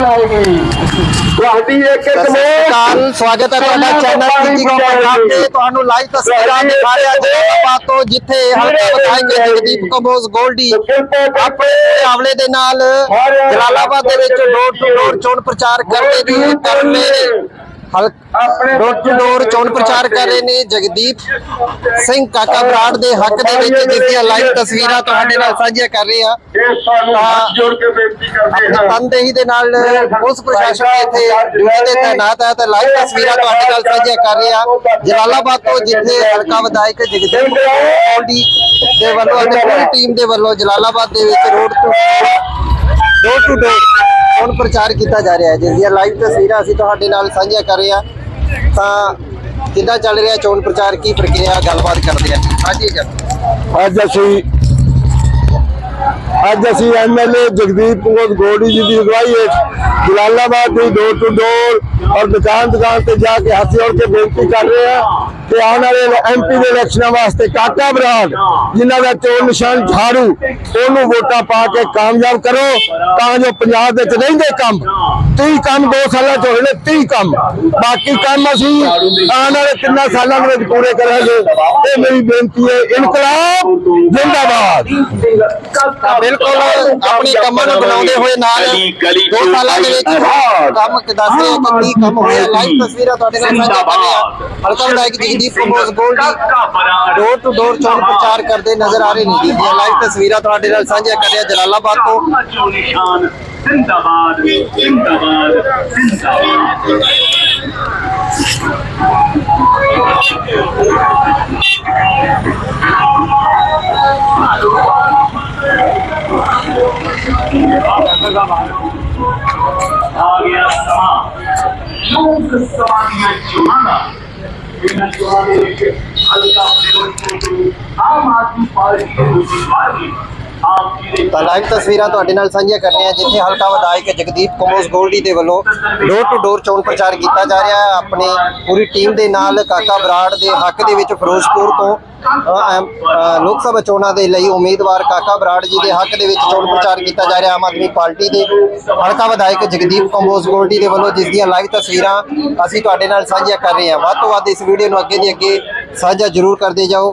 ਤੁਹਾਡੀ ਇੱਕ ਇੱਕ ਸਤਿ ਸ਼੍ਰੀ ਅਕਾਲ ਸਵਾਗਤ ਹੈ ਤੁਹਾਡਾ ਚੈਨਲ ਟੀਵੀ ਪੰਜਾਬ ਤੇ ਤੁਹਾਨੂੰ ਲਾਈਵ ਤਸਵੀਰਾਂ ਦਿਖਾ ਰਿਹਾ ਜਲਾਲਾਬਾਦ ਤੋਂ ਜਿੱਥੇ ਹਲਕਾ ਵਿਧਾਇਕ ਜਗਦੀਪ ਕੰਬੋਜ ਗੋਲਡੀ ਆਪਣੇ ਆਵਲੇ ਦੇ ਨਾਲ ਜਲਾਲਾਬਾਦ ਦੇ ਵਿੱਚ ਡੋਰ ਟੂ ਡੋਰ ਚੋਣ ਪ੍ਰਚਾਰ ਕਰਦੇ ਨੇ ਹਲਕਾ ਡੋਰ ਟੂ ਡੋਰ ਚੋਣ ਪ੍ਰਚਾਰ ਕਰ ਰਹੇ ਨੇ ਜਗਦੀਪ ਸਿੰਘ ਕਾਕਾ ਬਰਾੜ ਦੇ ਹੱਕ ਦੇ ਵਿੱਚ ਜਿਸ ਦੀਆਂ ਲਾਈਵ ਤਸਵੀਰਾਂ ਤੁਹਾਡੇ ਨਾਲ ਸਾਂਝੀਆਂ ਕਰ ਰਹੇ ਆ ਜੋੜ ਕੇ ਬੇਨਤੀ ਕਰਦੇ ਆਪਣੀ ਹਾਂ। ਤਨਦੇਹੀ ਦੇ ਨਾਲ ਪੁਲਿਸ ਪ੍ਰਸ਼ਾਸਨ ਇੱਥੇ ਡਿਊਟੀ ਤੇ ਤਾਇਨਾਤ ਹੈ ਤੇ ਲਾਈਵ ਤਸਵੀਰਾਂ ਤੁਹਾਡੇ ਨਾਲ ਸਾਂਝੀਆਂ ਕਰ ਰਹੇ ਆ ਜਲਾਲਾਬਾਦ ਤੋਂ ਜਿੱਥੇ ਹਲਕਾ ਵਿਧਾਇਕ ਜਗਦੀਪ ਕੌਂਡੀ ਦੇ ਵੱਲੋਂ ਅਤੇ ਪੂਰੀ ਟੀਮ ਦੇ ਵੱਲੋਂ ਜਲਾਲਾਬਾਦ ਦੇ ਵਿੱਚ ਰੋਡ ਤੋਂ ਡੋਰ ਟੂ ਡੋਰ ਹੁਣ ਪ੍ਰਚਾਰ ਕੀਤਾ ਜਾ ਰਿਹਾ ਹੈ। ਜਿਸ ਦੀਆਂ ਲਾਈਵ ਤਸਵੀਰਾਂ ਅਸੀਂ ਤੁਹਾਡੇ ਨਾਲ ਸਾਂਝੀਆਂ ਕਰ ਰਹੇ ਆ ਤਾਂ ਕਿੱਦਾਂ ਚੱਲ ਰਿਹਾ ਚੋਣ ਪ੍ਰਚਾਰ? ਕੀ ਪ੍ਰਕਿਰਿਆ? ਗੱਲਬਾਤ ਕਰਦੇ ਆ ਹਾਂਜੀ ਜੀ। ਅੱਜ ਅਸੀਂ ਅੱਜ ਅਸੀਂ ਐਮਐਲਏ ਜਗਦੀਪ ਕੁਮਾਰ ਗੋੜੀ ਜੀ ਦੀ ਅਗਵਾਈ ਹੇਠ ਜਲਾਲਾਬਾਦ ਦੀ ਡੋਰ ਟੂ ਡੋਰ ਔਰ ਦੁਕਾਨ ਦੁਕਾਨ ਤੇ ਜਾ ਕੇ ਹੱਥ ਜੋੜ ਕੇ ਬੇਨਤੀ ਕਰ ਰਹੇ ਹਾਂ ਕਿ ਆਉਣ ਵਾਲੇ ਐਮਪੀ ਦੇ ਇਲੈਕਸ਼ਨਾਂ ਵਾਸਤੇ ਕਾਕਾ ਬਰਾੜ, ਜਿਨ੍ਹਾਂ ਦਾ ਚੋਣ ਨਿਸ਼ਾਨ ਝਾੜੂ, ਉਹਨੂੰ ਵੋਟਾਂ ਪਾ ਕੇ ਕਾਮਯਾਬ ਕਰੋ, ਤਾਂ ਜੋ ਪੰਜਾਬ ਵਿੱਚ ਰਹਿੰਦੇ ਕੰਮ। 30 ਕੰਮ 2 ਸਾਲਾਂ ਚ ਹੋਏ ਨੇ 30 ਕੰਮ। ਬਾਕੀ ਕੰਮ ਅਸੀਂ ਆਉਣ ਵਾਲੇ ਤਿੰਨਾਂ ਸਾਲਾਂ ਦੇ ਵਿੱਚ ਪੂਰੇ ਕਰਾਂਗੇ। ਇਹ ਮੇਰੀ ਬੇਨਤੀ ਹੈ ਇਨਕਲਾਬ ਜਿੰਦਾਬਾਦ। ਬਿਲਕੁਲ ਆਪਣੇ ਕੰਮਾਂ ਨੂੰ ਬਣਾਉਂਦੇ ਹੋਏ ਨਾਲ ਦੋ ਸਾਲਾਂ ਦੇ ਵਿੱਚ ਕੰਮ ਦੱਸ ਰਹੇ ਕਿ ਕੀ ਕੰਮ ਹੋਇਆ ਲਾਈਵ ਤਸਵੀਰਾਂ ਤੁਹਾਡੇ ਨਾਲ ਸਾਂਝਾ ਕਰ ਰਹੇ ਆ। ਹਲਕਾ ਵਿਧਾਇਕ Jagdeep Kamboj Goldy. Door to door ਚੋਣ ਪ੍ਰਚਾਰ ਕਰਦੇ ਨਜ਼ਰ ਆ ਰਹੇ ਨੇ। ਜੀ ਲਾਈਵ ਤਸਵੀਰਾਂ ਤੁਹਾਡੇ ਨਾਲ ਸਾਂਝਾ ਕਰ ਰਿਹਾ ਜਲਾਲਾਬਾਦ ਤੋਂ। ਜੋ ਨਿਸ਼ਾਨ ਜ਼ਿੰਦਾਬਾਦ ਜ਼ਿੰਦਾਬਾਦ ਜ਼ਿੰਦਾਬਾਦ ਆ ਗਿਆ ਸਮਾਂ ਲੋਕ ਸਮਾਂ ਦੀਆਂ ਚੋਣਾਂ ਦਾ ਇਹਨਾਂ ਚੋਣਾਂ ਦੇ ਵਿੱਚ ਹਲਕਾ ਪ੍ਰੇਰਕ ਤੋਂ ਆਮ ਆਦਮੀ ਪਾਰਟੀ ਦੇ ਉਮੀਦਵਾਰ ਨੇ ਤਾਂ ਲਾਈਵ ਤਸਵੀਰਾਂ ਤੁਹਾਡੇ ਨਾਲ ਸਾਂਝੀਆਂ ਕਰ ਰਹੇ ਹਾਂ, ਜਿੱਥੇ ਹਲਕਾ ਵਿਧਾਇਕ ਜਗਦੀਪ ਕਮੋਸ ਗੋਲਡੀ ਦੇ ਵੱਲੋਂ ਡੋਰ ਟੂ ਡੋਰ ਚੋਣ ਪ੍ਰਚਾਰ ਕੀਤਾ ਜਾ ਰਿਹਾ ਹੈ। ਆਪਣੇ ਪੂਰੀ ਟੀਮ ਦੇ ਨਾਲ ਕਾਕਾ ਬਰਾੜ ਦੇ ਹੱਕ ਦੇ ਵਿੱਚ ਫਿਰੋਜ਼ਪੁਰ ਤੋਂ ਲੋਕ ਸਭਾ ਚੋਣਾਂ ਦੇ ਲਈ ਉਮੀਦਵਾਰ ਕਾਕਾ ਬਰਾੜ ਜੀ ਦੇ ਹੱਕ ਦੇ ਵਿੱਚ ਚੋਣ ਪ੍ਰਚਾਰ ਕੀਤਾ ਜਾ ਰਿਹਾ। ਆਮ ਆਦਮੀ ਪਾਰਟੀ ਦੇ ਹਲਕਾ ਵਿਧਾਇਕ ਜਗਦੀਪ ਕੰਬੋਜ ਗੋਲਡੀ ਦੇ ਵੱਲੋਂ ਜਿਸ ਦੀਆਂ ਲਾਈਵ ਤਸਵੀਰਾਂ ਅਸੀਂ ਤੁਹਾਡੇ ਨਾਲ ਸਾਂਝੀਆਂ ਕਰ ਰਹੇ ਹਾਂ। ਵੱਧ ਤੋਂ ਵੱਧ ਇਸ ਵੀਡੀਓ ਨੂੰ ਅੱਗੇ ਦੀ ਅੱਗੇ ਸਾਂਝਾ ਜ਼ਰੂਰ ਕਰਦੇ ਜਾਓ।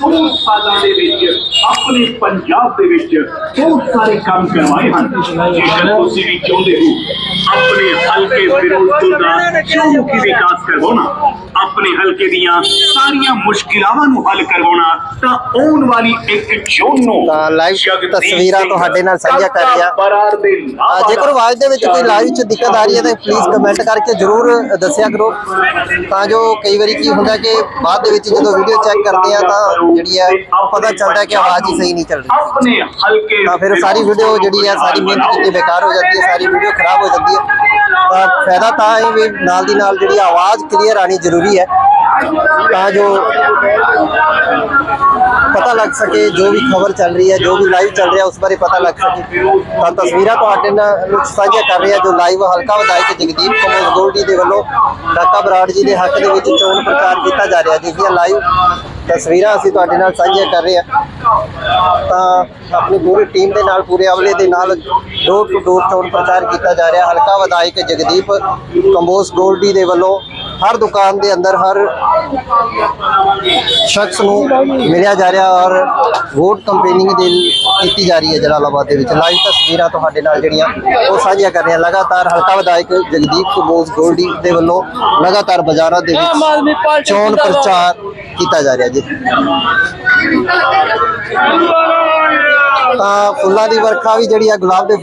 2 ਸਾਲਾਂ ਦੇ ਵਿੱਚ ਆਪਣੇ ਪੰਜਾਬ ਦੇ ਵਿੱਚ ਬਹੁਤ ਸਾਰੇ ਕੰਮ ਕਰਵਾਏ ਹਨ। ਜੇਕਰ ਤੁਸੀਂ ਵੀ ਚਾਹੁੰਦੇ ਹੋ ਆਪਣੇ ਹਲਕੇ ਫਿਰੋਜ਼ਪੁਰ ਦਾ ਚੌਮੁਖੀ ਵਿਕਾਸ ਕਰਵਾਉਣਾ ਆਪਣੇ ਹਲਕੇ ਦੀਆਂ ਸਾਰੀਆਂ ਮੁਸ਼ਕਿਲਾਂ ਨੂੰ ਹੱਲ ਕਰਵਾਉਣਾ ਤਾਂ ਆਉਣ ਵਾਲੀ ਇੱਕ ਜੂਨ ਨੂੰ ਲਾਈਵ ਤਸਵੀਰਾਂ ਤੁਹਾਡੇ ਨਾਲ ਸਾਂਝਾ ਕਰ ਰਿਹਾ। ਜੇਕਰ ਆਵਾਜ਼ ਦੇ ਵਿੱਚ ਕੋਈ ਲਾਈਵ 'ਚ ਦਿੱਕਤ ਆ ਰਹੀ ਹੈ ਤਾਂ ਪਲੀਜ਼ ਕਮੈਂਟ ਕਰਕੇ ਜ਼ਰੂਰ ਦੱਸਿਆ ਕਰੋ। ਤਾਂ ਜੋ ਕਈ ਵਾਰੀ ਕੀ ਹੁੰਦਾ ਕਿ ਬਾਅਦ ਦੇ ਵਿੱਚ ਜਦੋਂ ਵੀਡੀਓ ਚੈੱਕ ਕਰਦੇ ਆ ਤਾਂ ਜਿਹੜੀ ਹੈ ਪਤਾ ਚੱਲਦਾ ਕਿ ਆਵਾਜ਼ ਹੀ ਸਹੀ ਨਹੀਂ ਚੱਲ ਰਹੀ। ਆਪਣੇ ਹਲਕੇ ਤਾਂ ਫਿਰ ਸਾਰੀ ਵੀਡੀਓ ਜਿਹੜੀ ਹੈ ਸਾਰੀ ਮਿਹਨਤ ਕੀਤੀ ਬੇਕਾਰ ਹੋ ਜਾਂਦੀ ਹੈ ਸਾਰੀ ਵੀਡੀਓ ਖਰਾਬ ਹੋ ਜਾਂਦੀ ਹੈ। ਤਾਂ ਫਾਇਦਾ ਤਾਂ ਹੈ ਵੀ ਨਾਲ ਦੀ ਨਾਲ ਜਿਹੜੀ ਆਵਾਜ਼ ਕਲੀਅਰ ਆਣੀ ਜ਼ਰੂਰੀ ਹੈ। ਤਾਂ ਜੋ ਪਤਾ ਲੱਗ ਸਕੇ ਜੋ ਵੀ ਖਬਰ ਚੱਲ ਰਹੀ ਹੈ ਜੋ ਵੀ ਲਾਈਵ ਚੱਲ ਰਿਹਾ ਉਸ ਬਾਰੇ ਪਤਾ ਲੱਗ ਸਕੇ। ਤਾਂ ਤਸਵੀਰਾਂ ਤੁਹਾਡੇ ਨਾਲ ਸਾਂਝਾ ਕਰ ਰਹੇ ਜੋ ਲਾਈਵ ਹਲਕਾ ਵਿਧਾਇਕ ਜਗਦੀਪ ਕਮਲ ਗੋਲਡੀ ਦੇ ਵੱਲੋਂ ਕਾਕਾ ਬਰਾੜ ਜੀ ਦੇ ਹੱਕ ਦੇ ਵਿੱਚ ਚੋਣ ਪ੍ਰਚਾਰ ਕੀਤਾ ਜਾ ਰਿਹਾ ਦੀਆਂ ਲਾਈਵ ਤਸਵੀਰਾਂ ਅਸੀਂ ਤੁਹਾਡੇ ਨਾਲ ਸਾਂਝੀਆਂ ਕਰ ਰਹੇ ਹਾਂ। ਤਾਂ ਆਪਣੀ ਪੂਰੀ ਟੀਮ ਦੇ ਨਾਲ, ਪੂਰੇ ਅਮਲੇ ਦੇ ਨਾਲ ਡੋਰ ਟੂ ਡੋਰ ਚੋਣ ਪ੍ਰਚਾਰ ਕੀਤਾ ਜਾ ਰਿਹਾ। ਹਲਕਾ ਵਿਧਾਇਕ ਜਗਦੀਪ ਕੰਬੋਸ ਗੋਲਡੀ ਦੇ ਵੱਲੋਂ ਹਰ ਦੁਕਾਨ ਦੇ ਅੰਦਰ ਹਰ ਸ਼ਖਸ ਨੂੰ ਮਿਲਿਆ ਜਾ ਰਿਹਾ ਔਰ ਵੋਟ ਕੰਪੇਨਿੰਗ ਦੇ ਕੀਤੀ ਜਾ ਰਹੀ ਹੈ ਜਲਾਲਾਬਾਦ ਦੇ ਵਿੱਚ। ਲਾਈਵ ਤਸਵੀਰਾਂ ਤੁਹਾਡੇ ਨਾਲ ਜਿਹੜੀਆਂ ਉਹ ਸਾਂਝੀਆਂ ਕਰ ਰਹੇ ਹਾਂ। ਲਗਾਤਾਰ ਹਲਕਾ ਵਿਧਾਇਕ ਜਗਦੀਪ ਕੰਬੋਜ ਗੋਲਡੀ ਦੇ ਵੱਲੋਂ ਲਗਾਤਾਰ ਬਾਜ਼ਾਰਾਂ ਦੇ ਵਿੱਚ ਚੋਣ ਪ੍ਰਚਾਰ ਕੀਤਾ ਜਾ ਰਿਹਾ ਜੀ। ਤਾਂ ਫੁੱਲਾਂ ਦੀ ਵਰਖਾ ਵੀ ਜਿਹੜੀ ਆ ਗੁਲਾਬ ਦੇ